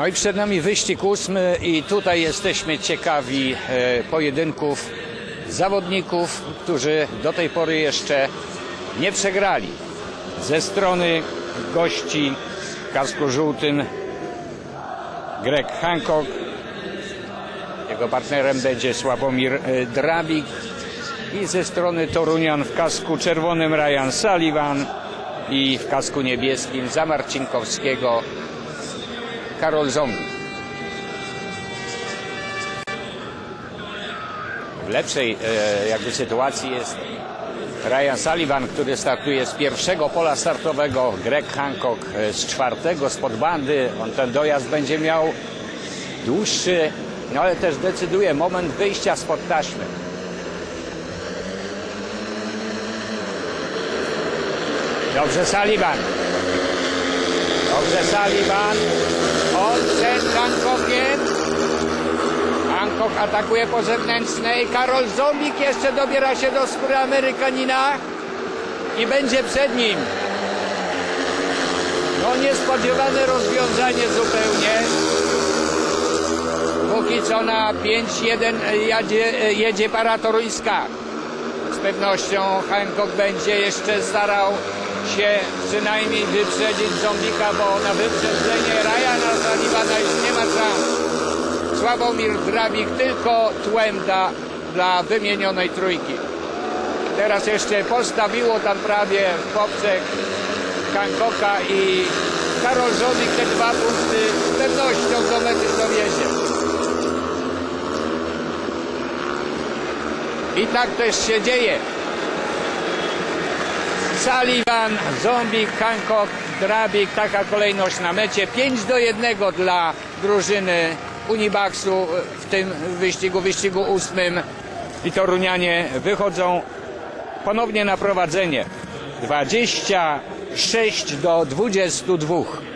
No i przed nami wyścig ósmy i tutaj jesteśmy ciekawi e, pojedynków zawodników, którzy do tej pory jeszcze nie przegrali. Ze strony gości w kasku żółtym Greg Hancock, jego partnerem będzie Sławomir e, Drabik i ze strony Torunian w kasku czerwonym Ryan Sullivan i w kasku niebieskim za Marcinkowskiego Karol Zombie. W lepszej e, jakby sytuacji jest Ryan Sullivan, który startuje z pierwszego pola startowego, Greg Hancock e, z czwartego spod bandy. On ten dojazd będzie miał dłuższy, no ale też decyduje moment wyjścia spod taśmy. Dobrze Sullivan. Dobrze Sullivan. On przed Hancockiem. Hancock atakuje po zewnętrznej. Karol Zombik jeszcze dobiera się do skóry Amerykanina i będzie przed nim. No niespodziewane rozwiązanie zupełnie. Póki co na 5-1 jedzie, jedzie para toruńska. Z pewnością Hancock będzie jeszcze starał się przynajmniej wyprzedzić Zombika, bo na wyprzedzenie Ryana Sullivana już nie ma szans. Sławomir Drabik tylko tłem da dla wymienionej trójki. Teraz jeszcze postawiło tam prawie w poprzek i Karol Zombik te dwa punkty z pewnością do mety dowiezie. I tak też się dzieje. Sullivan, Zombik, Hancock, Drabik, taka kolejność na mecie. 5 do 1 dla drużyny Unibaxu w tym wyścigu, wyścigu ósmym. I Torunianie wychodzą ponownie na prowadzenie. 26 do 22.